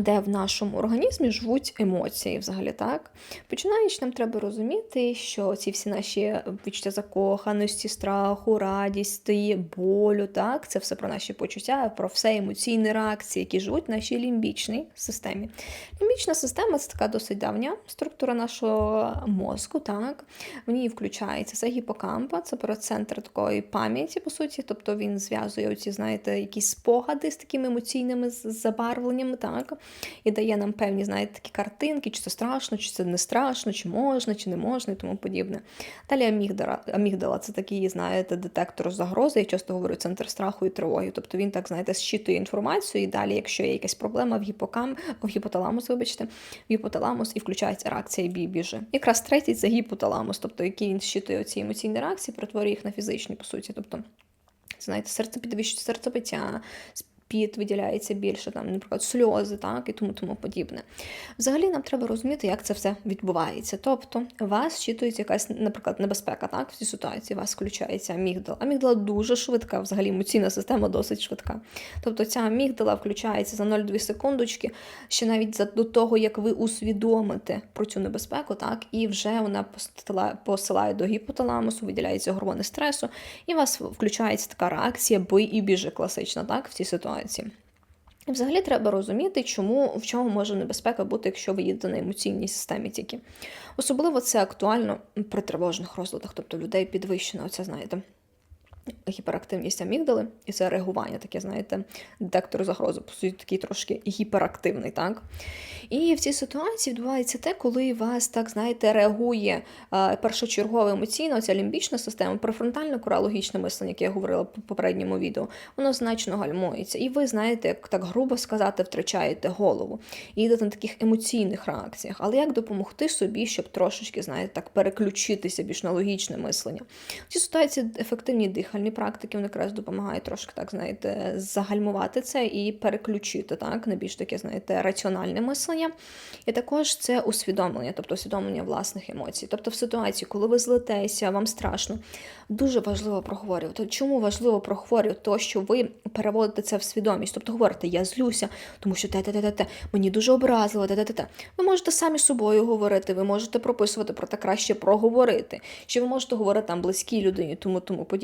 де в нашому організмі живуть емоції, взагалі так. Починаючи, нам треба розуміти, що ці всі наші відчуття закоханості, страху, радісті, болю, так, це все про наші почуття, про все емоційні реакції, які живуть в нашій лімбічній системі. Лімбічна система це така досить давня структура нашого мозку, так. В ній включається це гіпокампа, це про центр такої пам'яті, по суті, тобто він зв'язує оці, знаєте, якісь спогади з такими емоційними забарвленнями, так, і дає нам певні, знаєте, такі картинки, чи це страшно, чи це не страшно, чи можна, чи не можна, і тому подібне. Далі амігдала, амігдала це такий, знаєте, детектор загрози, я часто говорю, центр страху і тривоги. Тобто він так, знаєте, зчитує інформацію, і далі, якщо є якась проблема в гіпокам, в гіпоталамус, вибачте, в гіпоталамус і включається реакція бій біжи. Якраз третій це гіпоталамус, тобто який він щитує ці емоційні реакції, перетворює їх на фізичні, по суті. Тобто, знаєте, серце підвищується серцебиття, піт виділяється більше, там, наприклад, сльози, так, і тому тому подібне. Взагалі нам треба розуміти, як це все відбувається. Тобто, вас щитується якась, наприклад, небезпека, так, в цій ситуації, вас включається амігдала. Амігдала дуже швидка, взагалі емоційна система досить швидка. Тобто ця амігдала включається за 0,2 секундочки, ще навіть за до того, як ви усвідомите про цю небезпеку, так, і вже вона посила- посилає до гіпоталамусу, виділяється гормони стресу, і у вас включається така реакція бий і біжи класична, так, в цій ситуації. І взагалі треба розуміти, чому в чому може небезпека бути, якщо ви їдете на емоційній системі тільки. Особливо це актуально при тривожних розладах, тобто людей підвищена оця, знаєте, гіперактивність амігдали, і це реагування, таке, знаєте, детектор загрози, по суті, такий трошки гіперактивний, так? І в цій ситуації відбувається те, коли вас, так, знаєте, реагує е, першочергово емоційно, ця лімбічна система, префронтальне коралогічне мислення, яке я говорила в попередньому відео, воно значно гальмується. І ви, знаєте, як так грубо сказати, втрачаєте голову. І йдете на таких емоційних реакціях. Але як допомогти собі, щоб трошечки, знаєте, так переключитися більш на логічне мислення? В цій ситуації ефективні дихальні практики, вони якраз допомагають трошки, так, знаєте, загальмувати це і переключити так, на більш таке, знаєте, раціональне мислення. І також це усвідомлення, тобто усвідомлення власних емоцій. Тобто в ситуації, коли ви злетеся, вам страшно, дуже важливо проговорювати. Чому важливо проговорювати? То, що ви переводите це в свідомість. Тобто говорите, я злюся, тому що те, те, те, те, те, мені дуже образливо, те, те, те, те. Ви можете самі з собою говорити, ви можете прописувати, проте краще проговорити. Чи ви можете говорити там близькій людині, тому тому подібне.